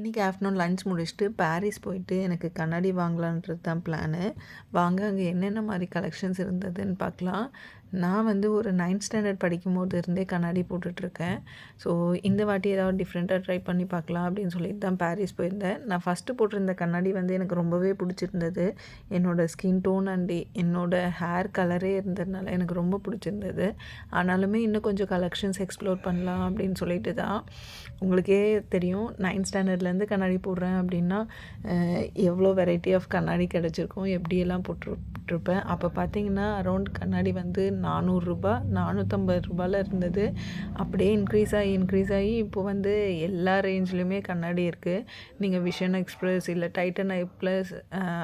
இன்றைக்கி afternoon lunch முடிச்சுட்டு Paris போயிட்டு எனக்கு கண்ணாடி வாங்கலான்றது தான் பிளானு வாங்க அங்கே என்னென்ன மாதிரி கலெக்ஷன்ஸ் இருந்ததுன்னு பார்க்கலாம். நான் வந்து ஒரு நைன்த் ஸ்டாண்டர்ட் படிக்கும் போது இருந்தே கண்ணாடி போட்டுட்ருக்கேன். ஸோ இந்த வாட்டி ஏதாவது டிஃப்ரெண்ட்டாக ட்ரை பண்ணி பார்க்கலாம் அப்படின்னு சொல்லிட்டு தான் பாரிஸ் போயிருந்தேன். நான் ஃபஸ்ட்டு போட்டிருந்த கண்ணாடி வந்து எனக்கு ரொம்பவே பிடிச்சிருந்தது. என்னோடய ஸ்கின் டோன் அண்ட் என்னோடய ஹேர் கலரே இருந்ததுனால எனக்கு ரொம்ப பிடிச்சிருந்தது. ஆனாலுமே இன்னும் கொஞ்சம் கலெக்ஷன்ஸ் எக்ஸ்ப்ளோர் பண்ணலாம் அப்படின்னு சொல்லிட்டு தான் உங்களுக்கே தெரியும் நைன்த் ஸ்டாண்டர்ட்லேருந்து கண்ணாடி போடுறேன் அப்படின்னா எவ்வளோ வெரைட்டி ஆஃப் கண்ணாடி கிடச்சிருக்கும் எப்படியெல்லாம் போட்டுருப்பேன். அப்போ பார்த்தீங்கன்னா அரௌண்ட் கண்ணாடி வந்து நானூறுரூபா நானூற்றம்பது ரூபாயில் இருந்தது. அப்படியே இன்க்ரீஸ் ஆகி இன்க்ரீஸ் ஆகி இப்போ வந்து எல்லா ரேஞ்ச்லேயுமே கண்ணாடி இருக்குது நீங்கள் விஷன் எக்ஸ்ப்ரெஸ் இல்லை டைட்டன் ஐ ப்ளஸ்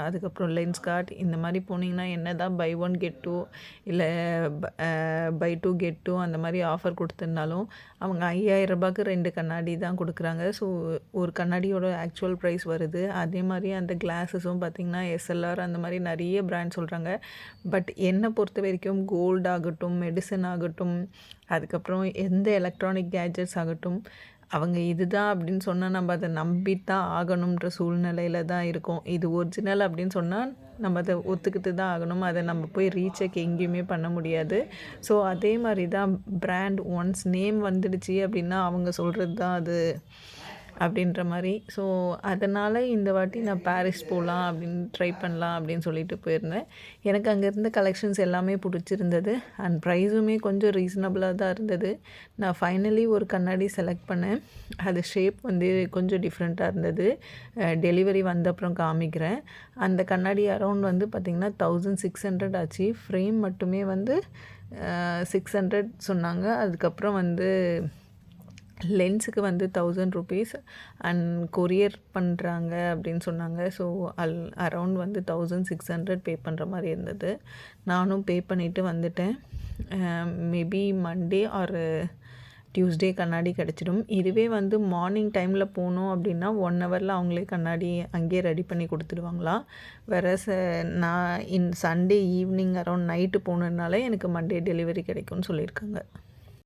அதுக்கப்புறம் லென்ஸ் கார்ட் இந்த மாதிரி போனீங்கன்னா என்ன தான் பை ஒன் கெட் டூ இல்லை பை டூ கெட் டூ அந்த மாதிரி ஆஃபர் கொடுத்துருந்தாலும் அவங்க ஐயாயிரம் ரூபாய்க்கு ரெண்டு கண்ணாடி தான் கொடுக்குறாங்க. ஸோ ஒரு கண்ணாடியோட ஆக்சுவல் ப்ரைஸ் வருது. அதே மாதிரி அந்த கிளாஸஸும் பார்த்திங்கன்னா எஸ்எல்ஆர் அந்த மாதிரி நிறைய பிராண்ட் சொல்கிறாங்க பட் என்னை பொறுத்த வரைக்கும் கோல்டு ஆகட்டும் மெடிசன் ஆகட்டும் அதுக்கப்புறம் எந்த எலக்ட்ரானிக் கேஜெட்ஸ் ஆகட்டும் அவங்க இதுதான் அப்படின்னு சொன்னால் நம்ம அதை நம்பித்தான் ஆகணுன்ற சூழ்நிலையில் தான் இருக்கும். இது ஒரிஜினல் அப்படின்னு சொன்னால் நம்ம அதை ஒத்துக்கிட்டு தான் ஆகணும். அதை நம்ம போய் ரீச்செக் எங்கேயுமே பண்ண முடியாது. ஸோ அதே மாதிரி தான் பிராண்ட் ஒன்ஸ் நேம் வந்துடுச்சு அப்படின்னா அவங்க சொல்கிறது தான் அது. அப்படின்ற மாதிரி. ஸோ அதனால் இந்த வாட்டி நான் பாரிஸ் போகலாம் அப்படின்னு ட்ரை பண்ணலாம் அப்படின்னு சொல்லிட்டு போயிருந்தேன். எனக்கு அங்கே இருந்த கலெக்ஷன்ஸ் எல்லாமே பிடிச்சிருந்தது. அண்ட் ப்ரைஸுமே கொஞ்சம் ரீசனபிளாக தான் இருந்தது. நான் ஃபைனலி ஒரு கண்ணாடி செலக்ட் பண்ணேன். அது ஷேப் வந்து கொஞ்சம் டிஃப்ரெண்ட்டாக இருந்தது. டெலிவரி வந்த அப்புறம் காமிக்கிறேன். அந்த கண்ணாடி அரௌண்ட் வந்து பார்த்திங்கன்னா தௌசண்ட் சிக்ஸ் ஹண்ட்ரட் ஆச்சு. ஃப்ரேம் மட்டுமே வந்து சிக்ஸ் ஹண்ட்ரட் சொன்னாங்க. அதுக்கப்புறம் வந்து லென்ஸுக்கு வந்து தௌசண்ட் ருபீஸ் அண்ட் கொரியர் பண்ணுறாங்க அப்படின்னு சொன்னாங்க. ஸோ அல் அரவுண்ட் வந்து தௌசண்ட் சிக்ஸ் ஹண்ட்ரட் பே பண்ணுற மாதிரி இருந்தது. நானும் பே பண்ணிவிட்டு வந்துட்டேன். மேபி மண்டே ஆர் டியூஸ்டே கண்ணாடி கிடச்சிடும். இதுவே வந்து மார்னிங் டைமில் போனோம் அப்படின்னா ஒன் ஹவரில் அவங்களே கண்ணாடி அங்கேயே ரெடி பண்ணி கொடுத்துடுவாங்களா? வேறு ச நான் in Sunday evening around night போனதுனால எனக்கு மண்டே டெலிவரி கிடைக்கும்னு சொல்லியிருக்காங்க.